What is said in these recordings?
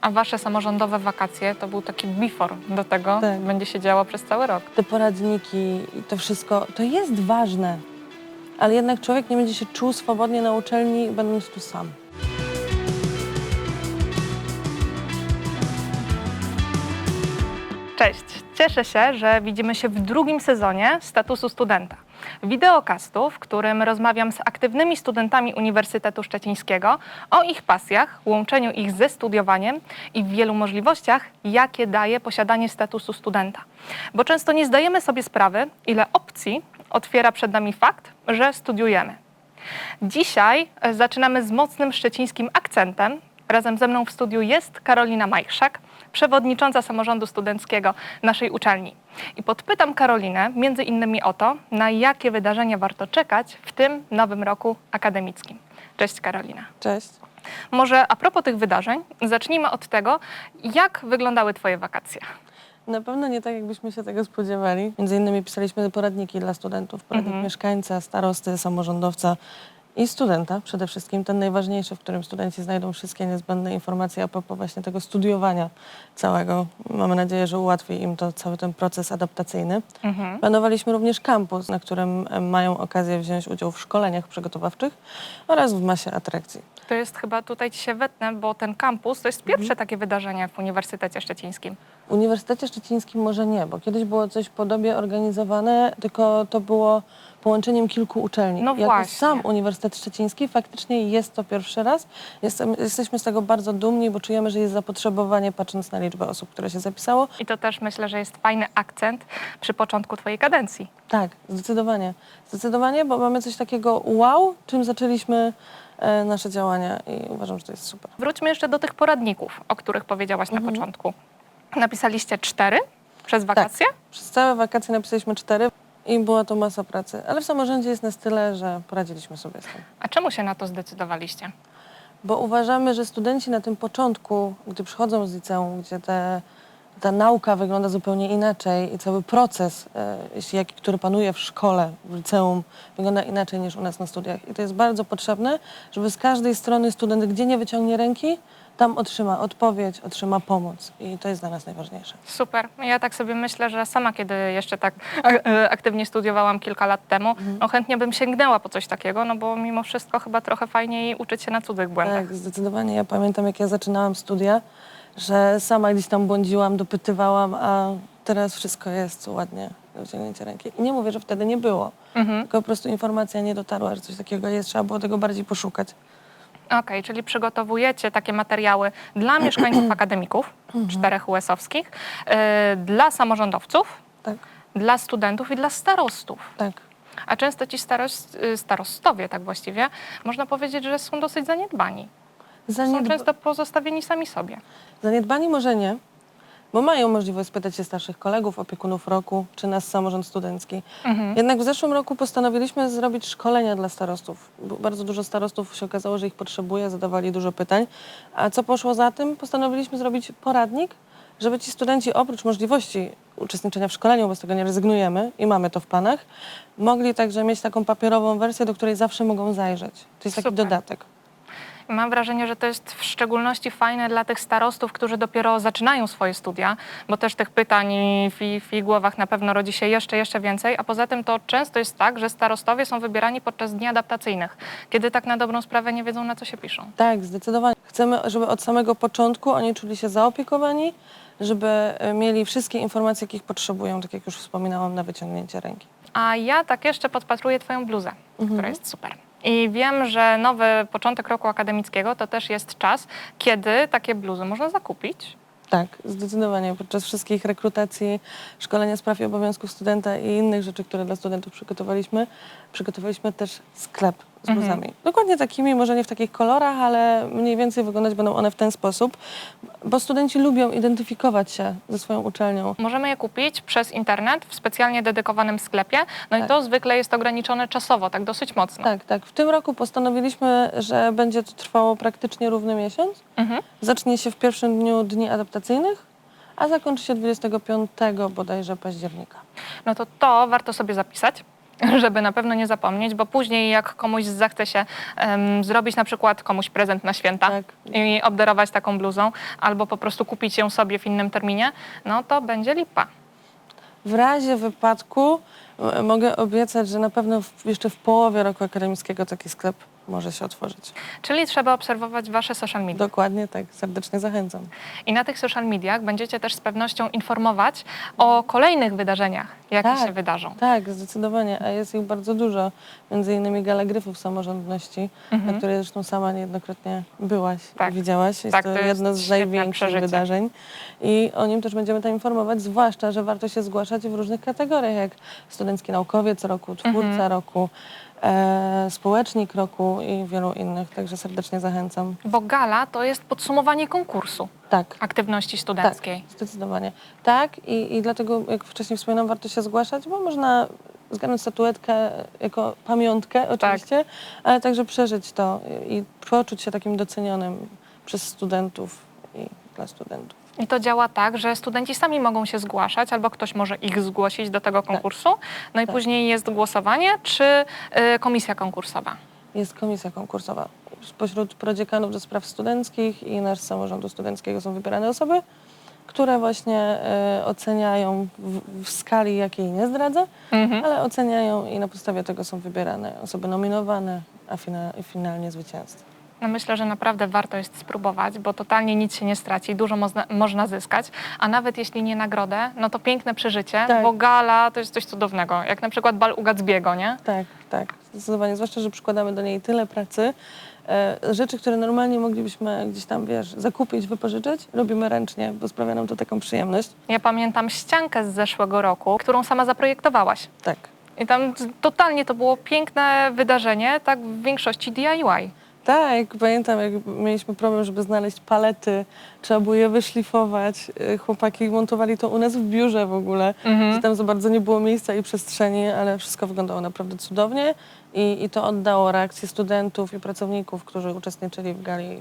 A wasze samorządowe wakacje to był taki before do tego, Tak. będzie się działo przez cały rok. Te poradniki i to wszystko, to jest ważne. Ale jednak człowiek nie będzie się czuł swobodnie na uczelni, będąc tu sam. Cześć, cieszę się, że widzimy się w drugim sezonie statusu studenta. Wideokastu, w którym rozmawiam z aktywnymi studentami Uniwersytetu Szczecińskiego o ich pasjach, łączeniu ich ze studiowaniem i wielu możliwościach, jakie daje posiadanie statusu studenta. Bo często nie zdajemy sobie sprawy, ile opcji otwiera przed nami fakt, że studiujemy. Dzisiaj e, zaczynamy z mocnym szczecińskim akcentem. Razem ze mną w studiu jest Karolina Majchrzak, przewodnicząca samorządu studenckiego naszej uczelni. I podpytam Karolinę między innymi o to, na jakie wydarzenia warto czekać w tym nowym roku akademickim. Cześć Karolina. Cześć. Może a propos tych wydarzeń, zacznijmy od tego, jak wyglądały Twoje wakacje. Na pewno nie tak, jakbyśmy się tego spodziewali. Między innymi pisaliśmy poradniki dla studentów, poradnik Mhm. mieszkańca, starosty, samorządowca i studenta przede wszystkim, ten najważniejszy, w którym studenci znajdą wszystkie niezbędne informacje a propos właśnie tego studiowania całego. Mamy nadzieję, że ułatwi im to cały ten proces adaptacyjny. Mhm. Planowaliśmy również kampus, na którym mają okazję wziąć udział w szkoleniach przygotowawczych oraz w masie atrakcji. To jest chyba tutaj Ci się wetnę, bo ten kampus to jest pierwsze takie wydarzenie w Uniwersytecie Szczecińskim. W Uniwersytecie Szczecińskim może nie, bo kiedyś było coś podobnie organizowane, tylko to było połączeniem kilku uczelni. No jako właśnie. sam Uniwersytet Szczeciński faktycznie jest to pierwszy raz. Jestem, jesteśmy z tego bardzo dumni, bo czujemy, że jest zapotrzebowanie patrząc na liczbę osób, które się zapisało. I to też myślę, że jest fajny akcent przy początku Twojej kadencji. Tak, zdecydowanie. Zdecydowanie, bo mamy coś takiego wow, czym zaczęliśmy nasze działania i uważam, że to jest super. Wróćmy jeszcze do tych poradników, o których powiedziałaś Mhm. na początku. Napisaliście cztery przez wakacje? Przez całe wakacje napisaliśmy cztery i była to masa pracy, ale w samorządzie jest nas tyle, że poradziliśmy sobie z tym. A czemu się na to zdecydowaliście? Bo uważamy, że studenci na tym początku, gdy przychodzą z liceum, gdzie te, ta nauka wygląda zupełnie inaczej i cały proces, e, jaki, który panuje w szkole, w liceum, wygląda inaczej niż u nas na studiach. I to jest bardzo potrzebne, żeby z każdej strony student, gdzie nie wyciągnie ręki, tam otrzyma odpowiedź, otrzyma pomoc. I to jest dla nas najważniejsze. Super. Ja tak sobie myślę, że sama, kiedy jeszcze tak e, aktywnie studiowałam kilka lat temu, Mhm. no chętnie bym sięgnęła po coś takiego, no bo mimo wszystko chyba trochę fajniej uczyć się na cudzych błędach. Tak, zdecydowanie. Ja pamiętam, jak ja zaczynałam studia, że sama gdzieś tam błądziłam, dopytywałam, a teraz wszystko jest ładnie do wyciągnięcia ręki. I nie mówię, że wtedy nie było, Mhm. tylko po prostu informacja nie dotarła, że coś takiego jest, trzeba było tego bardziej poszukać. Okej, czyli przygotowujecie takie materiały dla mieszkańców akademików, Mhm. czterech US-owskich, e, dla samorządowców, Tak, dla studentów i dla starostów. tak. A często ci starost, y, starostowie, tak właściwie, można powiedzieć, że są dosyć zaniedbani. Są Zaniedb... często pozostawieni sami sobie. Zaniedbani może nie, bo mają możliwość spytać się starszych kolegów, opiekunów roku, czy nas samorząd studencki. Mhm. Jednak w zeszłym roku postanowiliśmy zrobić szkolenia dla starostów. Bardzo dużo starostów się okazało, że ich potrzebuje, zadawali dużo pytań. A co poszło za tym? Postanowiliśmy zrobić poradnik, żeby ci studenci oprócz możliwości uczestniczenia w szkoleniu, bo z tego nie rezygnujemy i mamy to w planach, mogli także mieć taką papierową wersję, do której zawsze mogą zajrzeć. To jest taki Super. dodatek. Mam wrażenie, że to jest w szczególności fajne dla tych starostów, którzy dopiero zaczynają swoje studia, bo też tych pytań w, w ich głowach na pewno rodzi się jeszcze, jeszcze więcej. A poza tym to często jest tak, że starostowie są wybierani podczas dni adaptacyjnych, kiedy tak na dobrą sprawę nie wiedzą, na co się piszą. Tak, zdecydowanie. Chcemy, żeby od samego początku oni czuli się zaopiekowani, żeby e, mieli wszystkie informacje, jakich potrzebują, tak jak już wspominałam, na wyciągnięcie ręki. A ja tak jeszcze podpatruję Twoją bluzę, Mhm. która jest super. I wiem, że nowy początek roku akademickiego to też jest czas, kiedy takie bluzy można zakupić. Tak, zdecydowanie. Podczas wszystkich rekrutacji, szkolenia spraw i obowiązków studenta i innych rzeczy, które dla studentów przygotowaliśmy, przygotowaliśmy też sklep z Mhm. bluzami. Dokładnie takimi, może nie w takich kolorach, ale mniej więcej wyglądać będą one w ten sposób, bo studenci lubią identyfikować się ze swoją uczelnią. Możemy je kupić przez internet w specjalnie dedykowanym sklepie. No i Tak. to zwykle jest ograniczone czasowo, tak dosyć mocno. Tak, tak. W tym roku postanowiliśmy, że będzie to trwało praktycznie równy miesiąc. Mhm. Zacznie się w pierwszym dniu dni adaptacyjnych, a zakończy się 25 bodajże października. No to to warto sobie zapisać. żeby na pewno nie zapomnieć, bo później jak komuś zachce się em, zrobić na przykład komuś prezent na święta Tak. i obdarować taką bluzą, albo po prostu kupić ją sobie w innym terminie, no to będzie lipa. W razie wypadku mogę obiecać, że na pewno w, jeszcze w połowie roku akademickiego taki sklep może się otworzyć. Czyli trzeba obserwować wasze social media. Dokładnie tak, serdecznie zachęcam. I na tych social mediach będziecie też z pewnością informować o kolejnych wydarzeniach, jakie Tak. się wydarzą. Tak, zdecydowanie, a jest ich bardzo dużo. Między innymi Gala Gryfów Samorządności, na której zresztą sama niejednokrotnie byłaś Mhm. Tak. i widziałaś. Jest Tak, to to jest jedno z największych przeżycie. wydarzeń. I o nim też będziemy tam informować, zwłaszcza, że warto się zgłaszać w różnych kategoriach, jak studencki naukowiec roku, twórca Mhm. roku, e, społecznik roku i wielu innych. Także serdecznie zachęcam. Bo gala to jest podsumowanie konkursu Tak. aktywności studenckiej. Tak, zdecydowanie. Tak i, i dlatego, jak wcześniej wspominałam, warto się zgłaszać, bo można zgarnąć statuetkę jako pamiątkę oczywiście, ale także przeżyć to i, i poczuć się takim docenionym przez studentów i dla studentów. I to działa tak, że studenci sami mogą się zgłaszać, albo ktoś może ich zgłosić do tego konkursu. No i Tak. później jest głosowanie, czy y, komisja konkursowa. Jest komisja konkursowa. Spośród prodziekanów do spraw studenckich i nasz samorządu studenckiego są wybierane osoby, które właśnie e, oceniają w, w skali, jakiej nie zdradzę, Mhm. ale oceniają i na podstawie tego są wybierane osoby nominowane, a fina, i finalnie zwycięzcy. No myślę, że naprawdę warto jest spróbować, bo totalnie nic się nie straci, dużo można, można zyskać, a nawet jeśli nie nagrodę, no to piękne przeżycie, Tak. bo gala to jest coś cudownego, jak na przykład bal u Gatsby'ego, nie? Tak, tak, zdecydowanie. Zwłaszcza, że przykładamy do niej tyle pracy. E, rzeczy, które normalnie moglibyśmy gdzieś tam, wiesz, zakupić, wypożyczyć, robimy ręcznie, bo sprawia nam to taką przyjemność. Ja pamiętam ściankę z zeszłego roku, którą sama zaprojektowałaś. Tak. I tam totalnie to było piękne wydarzenie, tak w większości DIY. Tak, pamiętam, jak mieliśmy problem, żeby znaleźć palety, trzeba było je wyszlifować. E, Chłopaki montowali to u nas w biurze w ogóle, Mhm. że tam za bardzo nie było miejsca i przestrzeni, ale wszystko wyglądało naprawdę cudownie i, i to oddało reakcję studentów i pracowników, którzy uczestniczyli w gali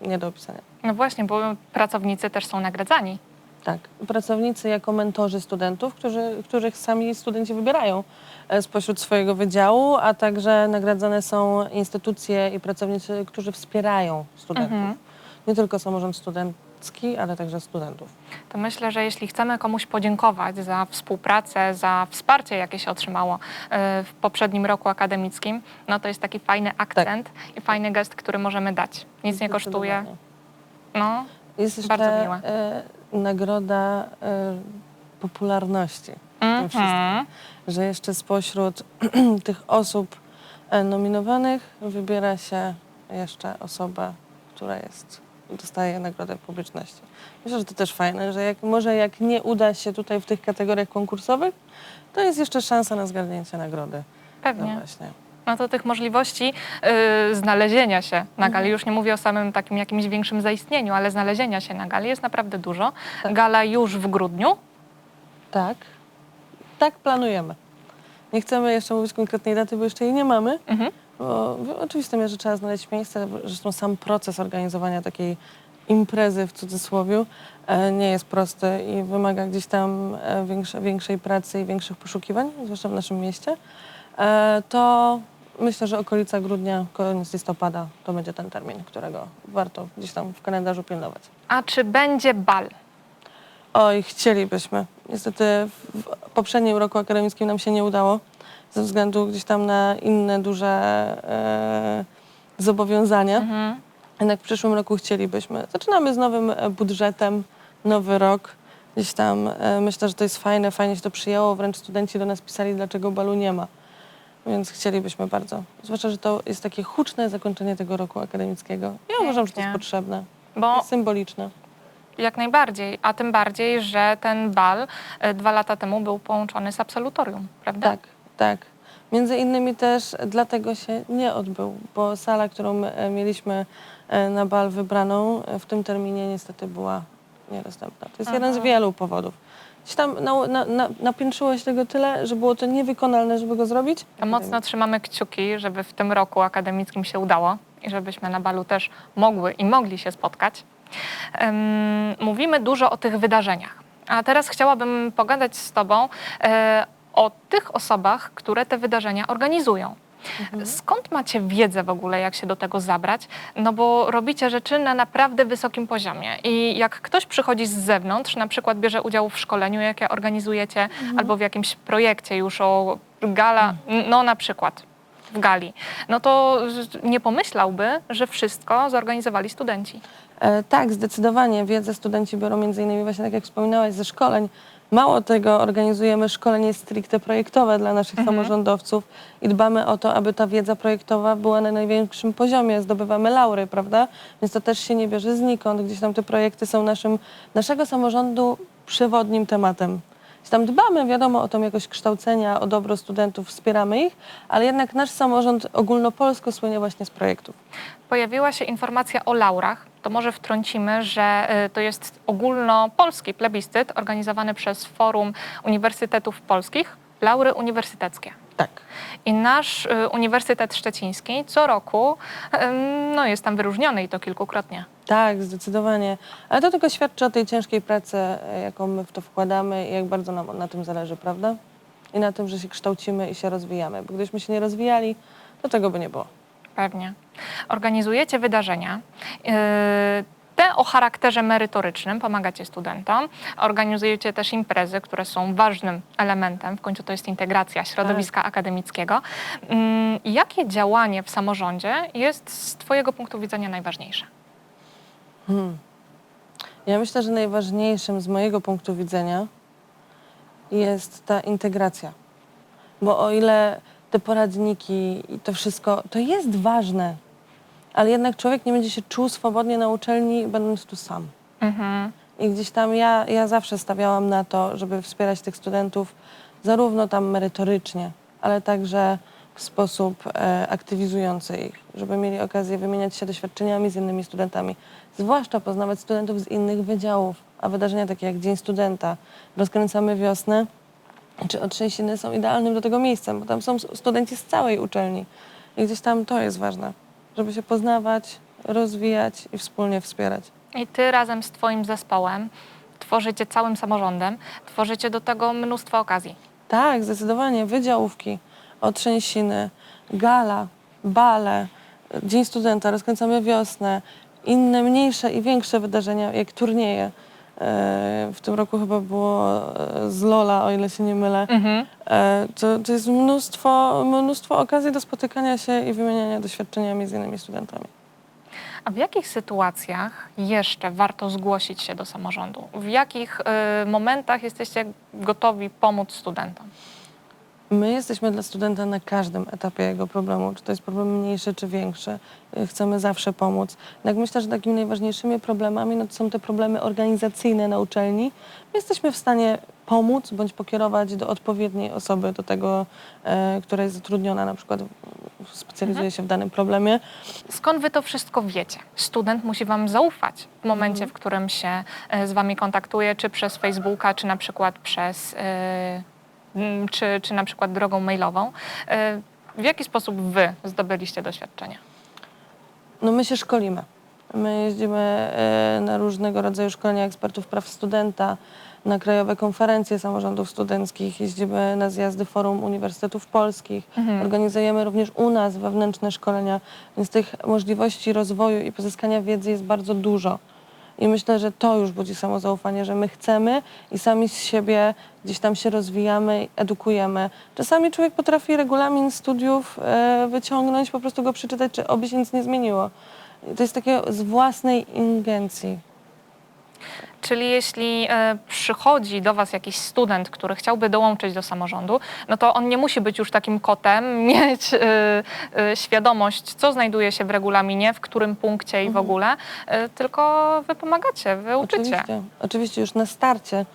nie do opisania. No właśnie, bo pracownicy też są nagradzani. Tak, pracownicy jako mentorzy studentów, którzy, których sami studenci wybierają e, spośród swojego wydziału, a także nagradzane są instytucje i pracownicy, którzy wspierają studentów. Mhm. Nie tylko samorząd studencki, ale także studentów. To myślę, że jeśli chcemy komuś podziękować za współpracę, za wsparcie, jakie się otrzymało e, w poprzednim roku akademickim, no to jest taki fajny akcent i fajny gest, który możemy dać. Nic nie kosztuje. No, Jest jeszcze Bardzo miłe. e, nagroda e, popularności. w tym wszystkim. mhm. że jeszcze spośród tych osób e, nominowanych wybiera się jeszcze osoba, która jest, dostaje nagrodę publiczności. Myślę, że to też fajne, że jak, może jak nie uda się tutaj w tych kategoriach konkursowych, to jest jeszcze szansa na zgarnięcie nagrody. No pewnie. właśnie. No to tych możliwości y, znalezienia się na gali, już nie mówię o samym takim jakimś większym zaistnieniu, ale znalezienia się na gali jest naprawdę dużo. Tak. Gala już w grudniu. Tak, tak planujemy. Nie chcemy jeszcze mówić konkretnej daty, bo jeszcze jej nie mamy. Mhm. Bo oczywistym jest, że trzeba znaleźć miejsce, zresztą sam proces organizowania takiej imprezy w cudzysłowie e, nie jest prosty i wymaga gdzieś tam e, większe, większej pracy i większych poszukiwań, zwłaszcza w naszym mieście. E, To myślę, że okolica grudnia, koniec listopada to będzie ten termin, którego warto gdzieś tam w kalendarzu pilnować. A czy będzie bal? Oj, chcielibyśmy. Niestety w poprzednim roku akademickim nam się nie udało ze względu gdzieś tam na inne duże e, zobowiązania. Mhm. Jednak w przyszłym roku chcielibyśmy. Zaczynamy z nowym e, budżetem, nowy rok. Gdzieś tam e, myślę, że to jest fajne, fajnie się to przyjęło. Wręcz studenci do nas pisali, dlaczego balu nie ma. Więc chcielibyśmy bardzo. Zwłaszcza, że to jest takie huczne zakończenie tego roku akademickiego. Ja uważam, że to jest potrzebne. Bo Jest symboliczne. Jak najbardziej, a tym bardziej, że ten bal e, dwa lata temu był połączony z absolutorium, prawda? Tak, tak. Między innymi też dlatego się nie odbył, bo sala, którą e, mieliśmy e, na bal wybraną e, w tym terminie niestety była niedostępna. To jest jeden z Aha. wielu powodów. Gdzieś tam na, na, na, napiętrzyło się tego tyle, że było to niewykonalne, żeby go zrobić. Mocno trzymamy kciuki, żeby w tym roku akademickim się udało i żebyśmy na balu też mogły i mogli się spotkać. Em, mówimy dużo o tych wydarzeniach, a teraz chciałabym pogadać z Tobą e, o tych osobach, które te wydarzenia organizują. Mhm. Skąd macie wiedzę w ogóle, jak się do tego zabrać? No bo robicie rzeczy na naprawdę wysokim poziomie i jak ktoś przychodzi z zewnątrz, na przykład bierze udział w szkoleniu, jakie organizujecie, Mhm. albo w jakimś projekcie już o gala, no na przykład w gali, no to nie pomyślałby, że wszystko zorganizowali studenci. E, tak, zdecydowanie. Wiedzę studenci biorą między innymi właśnie, tak jak wspominałaś, ze szkoleń. Mało tego, organizujemy szkolenie stricte projektowe dla naszych samorządowców i dbamy o to, aby ta wiedza projektowa była na największym poziomie. Zdobywamy laury, prawda? Więc to też się nie bierze znikąd. Gdzieś tam te projekty są naszym, naszego samorządu przewodnim tematem. Tam dbamy, wiadomo, o tą jakość kształcenia, o dobro studentów, wspieramy ich, ale jednak nasz samorząd ogólnopolsko słynie właśnie z projektów. Pojawiła się informacja o laurach. To może wtrącimy, że y, to jest ogólnopolski plebiscyt organizowany przez Forum Uniwersytetów Polskich, laury uniwersyteckie. Tak. I nasz y, Uniwersytet Szczeciński co roku ym, no, jest tam wyróżniony i to kilkukrotnie. Tak, zdecydowanie. Ale to tylko świadczy o tej ciężkiej pracy, jaką my w to wkładamy i jak bardzo nam na tym zależy, prawda? I na tym, że się kształcimy i się rozwijamy. Bo gdybyśmy się nie rozwijali, to tego by nie było. Pewnie. Organizujecie wydarzenia. Yy, Te o charakterze merytorycznym pomagacie studentom. Organizujecie też imprezy, które są ważnym elementem, w końcu to jest integracja środowiska akademickiego. Ym, Jakie działanie w samorządzie jest z Twojego punktu widzenia najważniejsze? Ja myślę, że najważniejszym z mojego punktu widzenia jest ta integracja. Bo o ile te poradniki i to wszystko, to jest ważne, ale jednak człowiek nie będzie się czuł swobodnie na uczelni, będąc tu sam. Mhm. I gdzieś tam ja, ja zawsze stawiałam na to, żeby wspierać tych studentów zarówno tam merytorycznie, ale także w sposób e, aktywizujący ich, żeby mieli okazję wymieniać się doświadczeniami z innymi studentami, zwłaszcza poznawać studentów z innych wydziałów, a wydarzenia takie jak Dzień Studenta, Rozkręcamy Wiosnę czy Otrzęsiny są idealnym do tego miejscem, bo tam są studenci z całej uczelni i gdzieś tam to jest ważne, żeby się poznawać, rozwijać i wspólnie wspierać. I Ty razem z Twoim zespołem tworzycie całym samorządem, tworzycie do tego mnóstwo okazji. Tak, zdecydowanie. Wydziałówki, otrzęsiny, gala, bale, Dzień Studenta, rozkręcamy wiosnę, inne mniejsze i większe wydarzenia, jak turnieje. E, W tym roku chyba było e, z Lola, o ile się nie mylę. Mhm. E, To, to jest mnóstwo, mnóstwo okazji do spotykania się i wymieniania doświadczeniami z innymi studentami. A w jakich sytuacjach jeszcze warto zgłosić się do samorządu? W jakich y, momentach jesteście gotowi pomóc studentom? My jesteśmy dla studenta na każdym etapie jego problemu, czy to jest problem mniejszy czy większy. Y, Chcemy zawsze pomóc. Jednak myślę, że takimi najważniejszymi problemami no, to są te problemy organizacyjne na uczelni. My jesteśmy w stanie pomóc bądź pokierować do odpowiedniej osoby, do tego, e, która jest zatrudniona, na przykład specjalizuje się w danym problemie. Skąd wy to wszystko wiecie? Student musi wam zaufać w momencie, w którym się e, z wami kontaktuje, czy przez Facebooka, czy na przykład przez, m, czy, czy na przykład drogą mailową. E, W jaki sposób wy zdobyliście doświadczenia? No my się szkolimy. My jeździmy e, na różnego rodzaju szkolenia ekspertów praw studenta, na krajowe konferencje samorządów studenckich, jeździmy na zjazdy Forum Uniwersytetów Polskich, organizujemy również u nas wewnętrzne szkolenia, więc tych możliwości rozwoju i pozyskania wiedzy jest bardzo dużo. I myślę, że to już budzi samozaufanie, że my chcemy i sami z siebie gdzieś tam się rozwijamy, edukujemy. Czasami człowiek potrafi regulamin studiów e, wyciągnąć, po prostu go przeczytać, czy oby się nic nie zmieniło. I to jest takie z własnej ingencji. Czyli jeśli e, przychodzi do Was jakiś student, który chciałby dołączyć do samorządu, no to on nie musi być już takim kotem, mieć e, e, świadomość, co znajduje się w regulaminie, w którym punkcie i w ogóle, e, tylko Wy pomagacie, Wy uczycie. Oczywiście, oczywiście już na starcie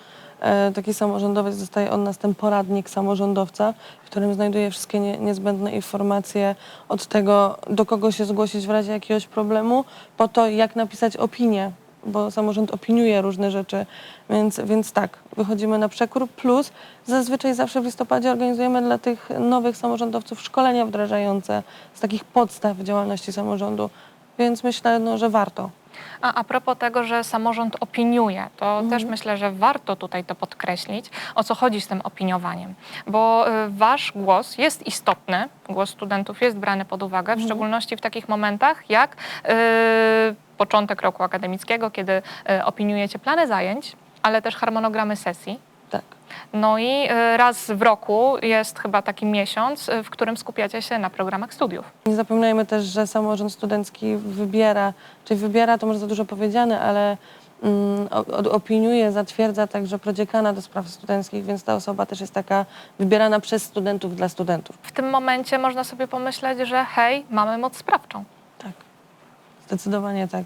taki samorządowiec dostaje od nas ten poradnik samorządowca, w którym znajduje wszystkie nie, niezbędne informacje od tego, do kogo się zgłosić w razie jakiegoś problemu, po to, jak napisać opinię, bo samorząd opiniuje różne rzeczy, więc, więc tak, wychodzimy na przekór, plus zazwyczaj zawsze w listopadzie organizujemy dla tych nowych samorządowców szkolenia wdrażające z takich podstaw działalności samorządu, więc myślę, no, że warto. A, a propos tego, że samorząd opiniuje, to Mhm. też myślę, że warto tutaj to podkreślić, o co chodzi z tym opiniowaniem. Bo y, wasz głos jest istotny, głos studentów jest brany pod uwagę, Mhm. w szczególności w takich momentach jak y, początek roku akademickiego, kiedy y, opiniujecie plany zajęć, ale też harmonogramy sesji. Tak. No i y, raz w roku jest chyba taki miesiąc, y, w którym skupiacie się na programach studiów. Nie zapominajmy też, że samorząd studencki wybiera, czyli wybiera to może za dużo powiedziane, ale mm, opiniuje, zatwierdza także prodziekana do spraw studenckich, więc ta osoba też jest taka wybierana przez studentów dla studentów. W tym momencie można sobie pomyśleć, że hej, mamy moc sprawczą. Zdecydowanie tak.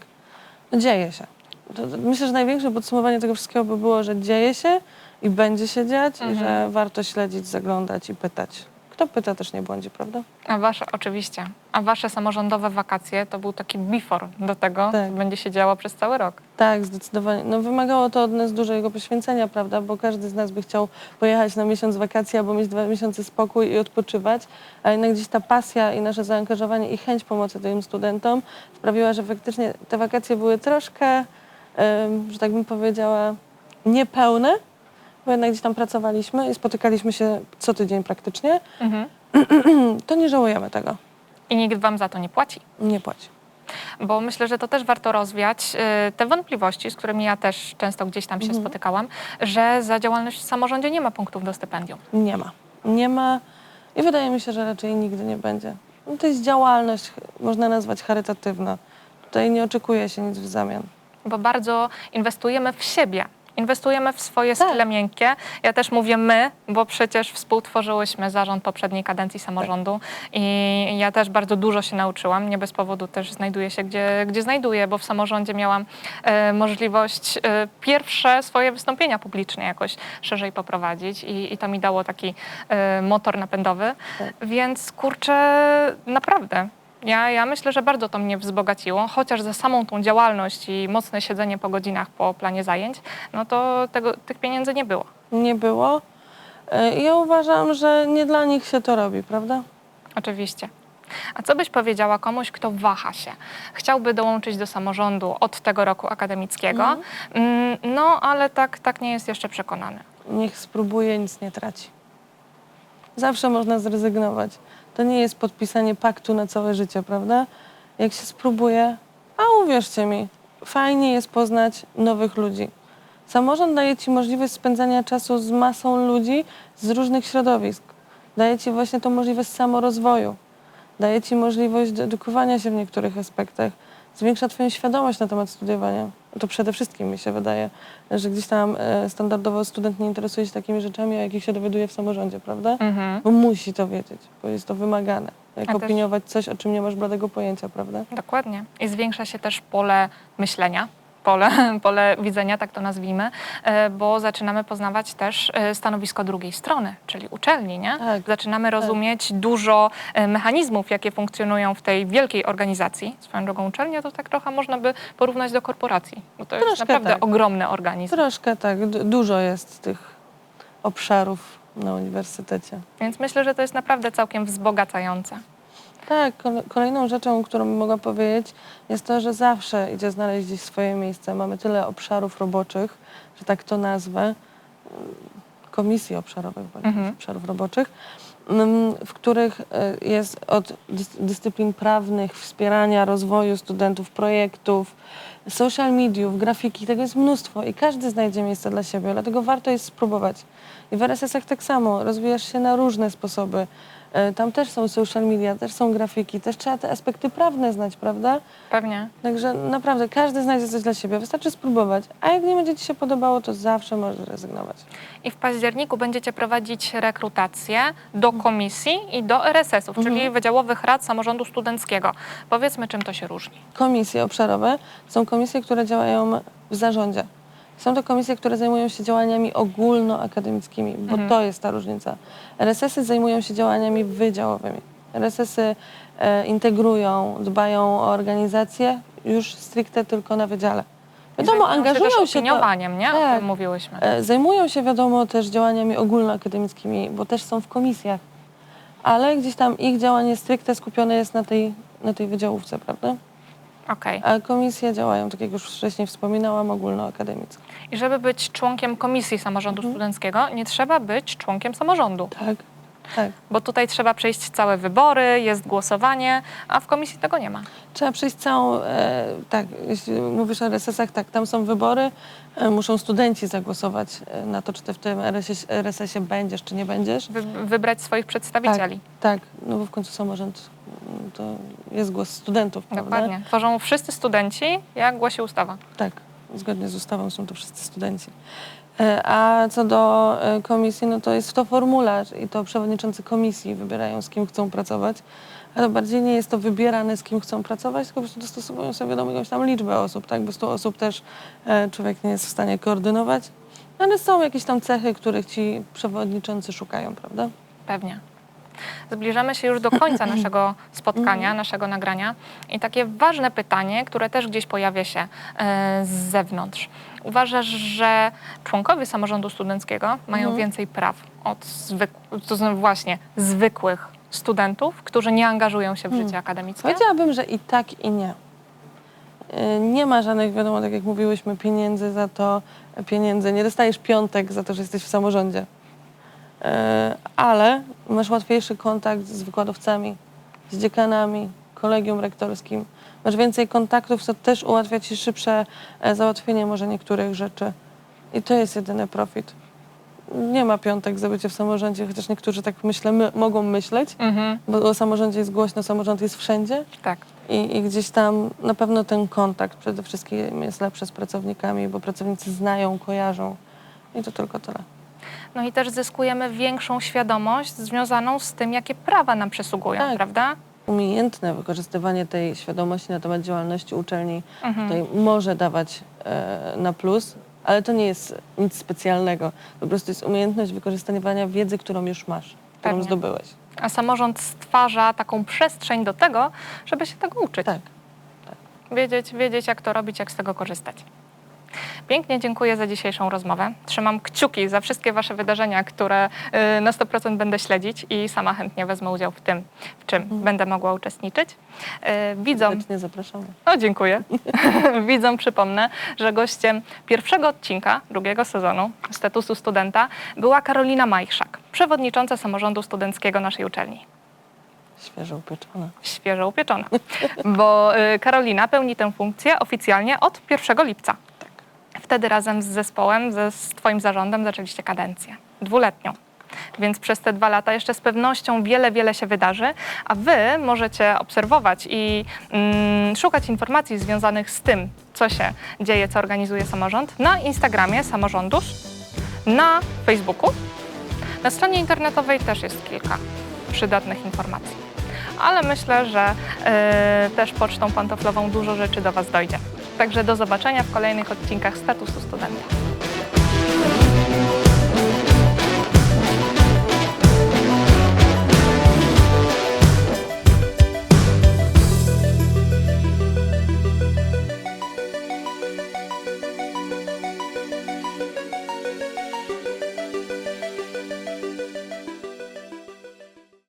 No, dzieje się. To, to myślę, że największe podsumowanie tego wszystkiego by było, że dzieje się i będzie się dziać i Mhm. że warto śledzić, zaglądać i pytać. Kto pyta, też nie błądzi, prawda? A wasze, oczywiście, a wasze samorządowe wakacje to był taki before do tego, Tak. co będzie się działo przez cały rok. Tak, zdecydowanie. No, wymagało to od nas dużego poświęcenia, prawda? Bo każdy z nas by chciał pojechać na miesiąc wakacji albo mieć dwa miesiące spokój i odpoczywać, a jednak gdzieś ta pasja i nasze zaangażowanie i chęć pomocy tym studentom sprawiła, że faktycznie te wakacje były troszkę, em, że tak bym powiedziała, niepełne, bo jednak gdzieś tam pracowaliśmy i spotykaliśmy się co tydzień praktycznie. Mhm. To nie żałujemy tego. I nikt wam za to nie płaci. Nie płaci. Bo myślę, że to też warto rozwiać y, te wątpliwości, z którymi ja też często gdzieś tam się Mhm. spotykałam, że za działalność w samorządzie nie ma punktów do stypendium. Nie ma. Nie ma i wydaje mi się, że raczej nigdy nie będzie. No to jest działalność, ch- można nazwać charytatywna. Tutaj nie oczekuje się nic w zamian. bo bardzo inwestujemy w siebie. Inwestujemy w swoje Tak. skille miękkie. Ja też mówię my, bo przecież współtworzyłyśmy zarząd poprzedniej kadencji samorządu i ja też bardzo dużo się nauczyłam. Nie bez powodu też znajduję się, gdzie, gdzie znajduję, bo w samorządzie miałam e, możliwość e, pierwsze swoje wystąpienia publiczne jakoś szerzej poprowadzić i, i to mi dało taki e, motor napędowy. Tak. Więc kurczę, naprawdę. Ja, ja myślę, że bardzo to mnie wzbogaciło, chociaż za samą tą działalność i mocne siedzenie po godzinach po planie zajęć, no to tego, tych pieniędzy nie było. Nie było. E, I ja uważam, że nie dla nich się to robi, prawda? Oczywiście. A co byś powiedziała komuś, kto waha się, chciałby dołączyć do samorządu od tego roku akademickiego, mm, no ale tak, tak nie jest jeszcze przekonany. Niech spróbuje, nic nie traci. Zawsze można zrezygnować. To nie jest podpisanie paktu na całe życie, prawda? Jak się spróbuje, a uwierzcie mi, fajnie jest poznać nowych ludzi. Samorząd daje ci możliwość spędzania czasu z masą ludzi z różnych środowisk. Daje ci właśnie tą możliwość samorozwoju. Daje ci możliwość dedukowania się w niektórych aspektach. Zwiększa twoją świadomość na temat studiowania. To przede wszystkim mi się wydaje, że gdzieś tam e, standardowo student nie interesuje się takimi rzeczami, o jakich się dowiaduje w samorządzie, prawda? Mhm. Bo musi to wiedzieć, bo jest to wymagane. Jak A też- opiniować coś, o czym nie masz bladego pojęcia, prawda? Dokładnie. I zwiększa się też pole myślenia, pole, pole widzenia, tak to nazwijmy, e, bo zaczynamy poznawać też e, stanowisko drugiej strony, czyli uczelni, nie? Tak. Zaczynamy rozumieć dużo e, mechanizmów, jakie funkcjonują w tej wielkiej organizacji. Swoją drogą uczelnia to tak trochę można by porównać do korporacji, bo to jest Troszkę naprawdę tak. ogromny organizm. Troszkę tak, du- dużo jest tych obszarów na uniwersytecie. Więc myślę, że to jest naprawdę całkiem wzbogacające. Tak, kole- kolejną rzeczą, którą bym mogła powiedzieć, jest to, że zawsze idzie znaleźć gdzieś swoje miejsce. Mamy tyle obszarów roboczych, że tak to nazwę, mm, komisji obszarowych, Mhm. obszarów roboczych, mm, w których e, jest od dys- dyscyplin prawnych, wspierania rozwoju studentów, projektów, social mediów, grafiki, tego jest mnóstwo i każdy znajdzie miejsce dla siebie, dlatego warto jest spróbować. I w RSS-ach tak samo, rozwijasz się na różne sposoby. E, Tam też są social media, też są grafiki, też trzeba te aspekty prawne znać, prawda? Pewnie. Także naprawdę każdy znajdzie coś dla siebie, wystarczy spróbować. A jak nie będzie Ci się podobało, to zawsze możesz rezygnować. I w październiku będziecie prowadzić rekrutację do komisji i do RSS-ów, czyli Mhm. Wydziałowych Rad Samorządu Studenckiego. Powiedzmy, czym to się różni. Komisje obszarowe są komisje, które działają w zarządzie. Są to komisje, które zajmują się działaniami ogólnoakademickimi, bo Mhm. to jest ta różnica. RSS-y zajmują się działaniami wydziałowymi. RSS-y e, integrują, dbają o organizację już stricte tylko na wydziale. Wiadomo, angażują się, też się to, opiniowaniem, nie? O Tak. tym mówiłyśmy. E, Zajmują się, wiadomo, też działaniami ogólnoakademickimi, bo też są w komisjach, ale gdzieś tam ich działanie stricte skupione jest na tej, na tej wydziałówce, prawda? Okej. A komisje działają, tak jak już wcześniej wspominałam, ogólnoakademicko. I żeby być członkiem komisji samorządu Mhm. studenckiego, nie trzeba być członkiem samorządu, Tak, tak. bo tutaj trzeba przejść całe wybory, jest głosowanie, a w komisji tego nie ma. Trzeba przejść całą, e, tak, jeśli mówisz o RSS-ach, tak, tam są wybory, e, muszą studenci zagłosować e, na to, czy ty w tym RSS, RSS-ie będziesz, czy nie będziesz. Wy, wybrać swoich przedstawicieli. Tak, no bo w końcu samorząd mm, to jest głos studentów, prawda? Dokładnie. Tworzą wszyscy studenci, jak głosi ustawa. Tak, zgodnie z ustawą są to wszyscy studenci. E, A co do e, komisji, no to jest to formularz i to przewodniczący komisji wybierają, z kim chcą pracować. Ale bardziej nie jest to wybierane, z kim chcą pracować, tylko po prostu dostosowują sobie wiadomo jakąś tam liczbę osób, tak? Bo 100 osób też e, człowiek nie jest w stanie koordynować. Ale są jakieś tam cechy, których ci przewodniczący szukają, prawda? Pewnie. Zbliżamy się już do końca naszego spotkania, naszego nagrania. I takie ważne pytanie, które też gdzieś pojawia się z zewnątrz. Uważasz, że członkowie samorządu studenckiego mają Mhm. więcej praw od zwykłych, to znaczy właśnie zwykłych studentów, którzy nie angażują się w życie akademickie? Powiedziałabym, że i tak, i nie. Y, Nie ma żadnych, wiadomo, tak jak mówiłyśmy, pieniędzy za to, pieniędzy. Nie dostajesz piątek za to, że jesteś w samorządzie. Y, Ale masz łatwiejszy kontakt z wykładowcami, z dziekanami, kolegium rektorskim. Masz więcej kontaktów, co też ułatwia ci szybsze e, załatwienie może niektórych rzeczy. I to jest jedyny profit. Nie ma piątek za bycie w samorządzie, chociaż niektórzy tak myślę, my, mogą myśleć, Mhm, bo o samorządzie jest głośno, samorząd jest wszędzie tak. i, i gdzieś tam na pewno ten kontakt przede wszystkim jest lepszy z pracownikami, bo pracownicy znają, kojarzą i to tylko tyle. No i też zyskujemy większą świadomość związaną z tym, jakie prawa nam przysługują, Tak. prawda? Umiejętne wykorzystywanie tej świadomości na temat działalności uczelni Mhm. tutaj może dawać e, na plus, ale to nie jest nic specjalnego. Po prostu jest umiejętność wykorzystywania wiedzy, którą już masz, którą Pewnie. zdobyłeś. A samorząd stwarza taką przestrzeń do tego, żeby się tego uczyć. Tak. Wiedzieć, wiedzieć, jak to robić, jak z tego korzystać. Pięknie dziękuję za dzisiejszą rozmowę. Trzymam kciuki za wszystkie Wasze wydarzenia, które y, na 100% będę śledzić i sama chętnie wezmę udział w tym, w czym będę mogła uczestniczyć. Y, Widzom, Serdecznie zapraszamy. o dziękuję. Widzom przypomnę, że gościem pierwszego odcinka drugiego sezonu statusu studenta była Karolina Majchrzak, przewodnicząca samorządu studenckiego naszej uczelni Świeżo upieczona. świeżo upieczona. Bo y, Karolina pełni tę funkcję oficjalnie od 1 lipca. Wtedy razem z zespołem, ze, z Twoim zarządem zaczęliście kadencję dwuletnią. Więc przez te dwa lata jeszcze z pewnością wiele, wiele się wydarzy, a Wy możecie obserwować i mm, szukać informacji związanych z tym, co się dzieje, co organizuje samorząd na Instagramie samorządów, na Facebooku. Na stronie internetowej też jest kilka przydatnych informacji. Ale myślę, że y, też pocztą pantoflową dużo rzeczy do Was dojdzie. Także do zobaczenia w kolejnych odcinkach Statusu Studenta.